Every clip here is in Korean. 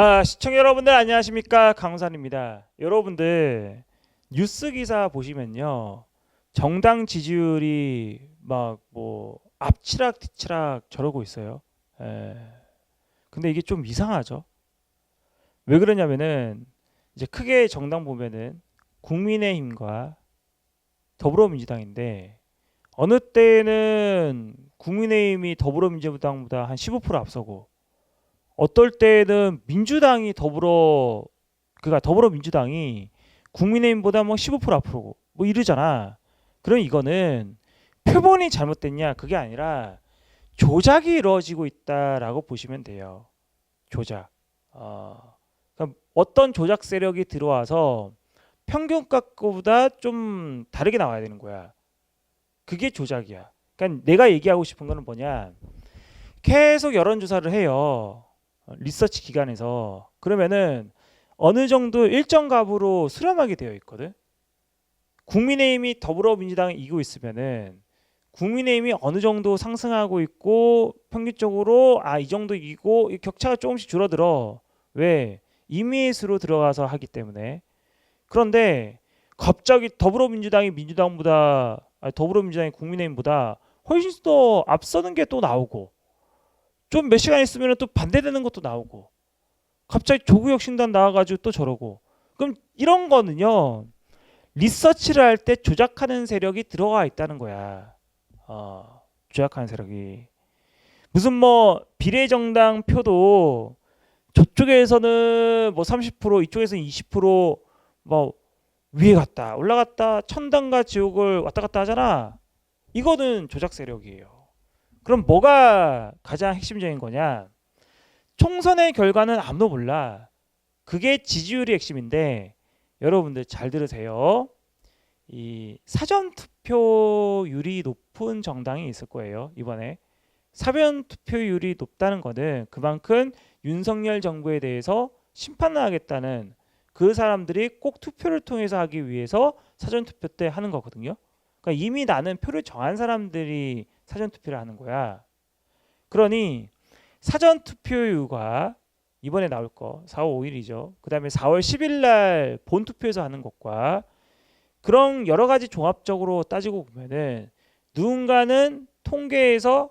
아 시청자 여러분들 안녕하십니까 강산입니다. 여러분들 뉴스 기사 보시면요 정당 지지율이 막 뭐 앞치락 뒤치락 저러고 있어요. 에. 근데 이게 좀 이상하죠. 왜 그러냐면은 이제 크게 정당 보면은 국민의힘과 더불어민주당인데 어느 때는 국민의힘이 더불어민주당보다 한 15% 앞서고 어떨 때는 민주당이 더불어 그니까 더불어민주당이 국민의힘보다 뭐 15% 앞으로 뭐 이러잖아. 그럼 이거는 표본이 잘못됐냐 그게 아니라 조작이 이루어지고 있다라고 보시면 돼요. 조작. 어, 그러니까 어떤 조작 세력이 들어와서 평균값보다 좀 다르게 나와야 되는 거야. 그게 조작이야. 그러니까 내가 얘기하고 싶은 거는 뭐냐? 계속 여론조사를 해요. 어, 리서치 기관에서 그러면은 어느 정도 일정 값으로 수렴하게 되어 있거든. 국민의힘이 더불어민주당을 이기고 있으면은 국민의힘이 어느 정도 상승하고 있고 평균적으로 아 이 정도 이기고 이 격차가 조금씩 줄어들어. 왜? 임의수로 들어가서 하기 때문에. 그런데 갑자기 더불어민주당이 민주당보다 아니, 더불어민주당이 국민의힘보다 훨씬 더 앞서는 게 또 나오고 좀 몇 시간 있으면 또 반대되는 것도 나오고 갑자기 조국혁신단 나와가지고 또 저러고. 그럼 이런 거는요 리서치를 할 때 조작하는 세력이 들어가 있다는 거야. 어, 조작하는 세력이. 무슨 뭐 비례정당 표도 저쪽에서는 뭐 30% 이쪽에서는 20%뭐 위에 갔다 올라갔다 천당과 지옥을 왔다 갔다 하잖아. 이거는 조작 세력이에요 그럼 뭐가 가장 핵심적인 거냐? 총선의 결과는 아무도 몰라. 그게 지지율이 핵심인데 여러분들 잘 들으세요. 이 사전 투표율이 높은 정당이 있을 거예요. 이번에 사전 투표율이 높다는 거는 그만큼 윤석열 정부에 대해서 심판을 하겠다는 그 사람들이 꼭 투표를 통해서 하기 위해서 사전 투표 때 하는 거거든요. 그러니까 이미 나는 표를 정한 사람들이 사전 투표를 하는 거야. 그러니 사전 투표율과 이번에 나올 거 4월 5일이죠. 그다음에 4월 10일 날 본 투표에서 하는 것과 그런 여러 가지 종합적으로 따지고 보면은 누군가는 통계에서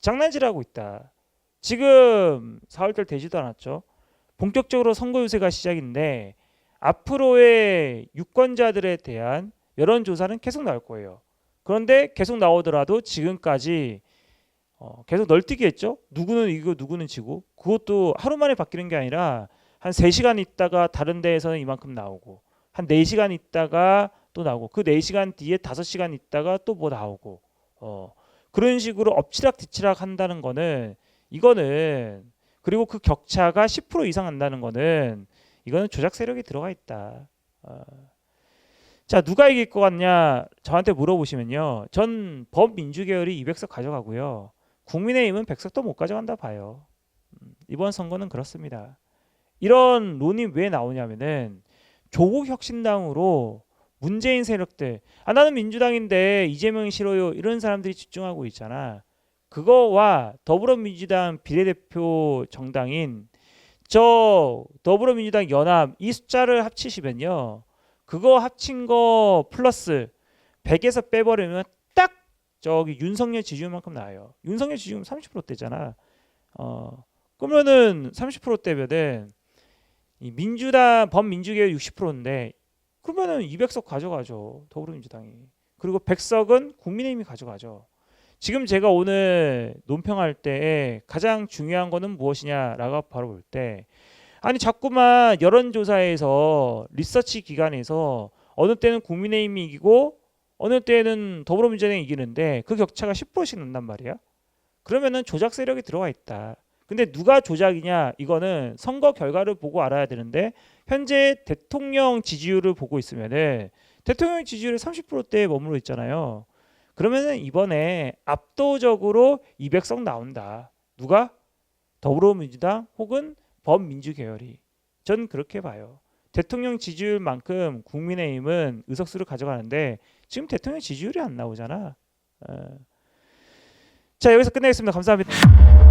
장난질하고 있다. 지금 4월달 되지도 않았죠. 본격적으로 선거 유세가 시작인데 앞으로의 유권자들에 대한 여론 조사는 계속 나올 거예요. 그런데 계속 나오더라도 지금까지 어, 계속 널뛰기 했죠. 누구는 이기고 누구는 지고 그것도 하루 만에 바뀌는 게 아니라 한 3시간 있다가 다른 데에서는 이만큼 나오고 한 4시간 있다가 또 나오고 그 4시간 뒤에 5시간 있다가 또 뭐 나오고 어, 그런 식으로 엎치락 뒤치락 한다는 거는 이거는 그리고 그 격차가 10% 이상 한다는 거는 이거는 조작 세력이 들어가 있다. 어. 자 누가 이길 것 같냐? 저한테 물어보시면요. 전 범민주 계열이 200석 가져가고요. 국민의힘은 100석도 못 가져간다 봐요. 음, 이번 선거는 그렇습니다. 이런 론이 왜 나오냐면은 조국 혁신당으로 문재인 세력들 아 나는 민주당인데 이재명이 싫어요. 이런 사람들이 집중하고 있잖아. 그거와 더불어민주당 비례대표 정당인 저 더불어민주당 연합 이 숫자를 합치시면요 그거 합친 거 플러스 100에서 빼버리면 딱 저기 윤석열 지지율만큼 나와요. 윤석열 지지율 30%대잖아. 어 그러면은 30%대면은 이 민주당 범민주계열 60%인데 그러면은 200석 가져가죠. 더불어민주당이. 그리고 100석은 국민의힘이 가져가죠. 지금 제가 오늘 논평할 때 가장 중요한 거는 무엇이냐라고 바로 볼 때 아니 자꾸만 여론조사에서 리서치 기관에서 어느 때는 국민의힘이 이기고 어느 때는 더불어민주당이 이기는데 그 격차가 10%씩 난단 말이야. 그러면은 조작 세력이 들어와 있다. 근데 누가 조작이냐 이거는 선거 결과를 보고 알아야 되는데 현재 대통령 지지율을 보고 있으면은 대통령 지지율이 30%대에 머물러 있잖아요. 그러면은 이번에 압도적으로 200석 나온다. 누가? 더불어민주당 혹은 범민주 계열이 전 그렇게 봐요. 대통령 지지율만큼 국민의힘은 의석수를 가져가는데 지금 대통령 지지율이 안 나오잖아. 어. 자 여기서 끝내겠습니다. 감사합니다.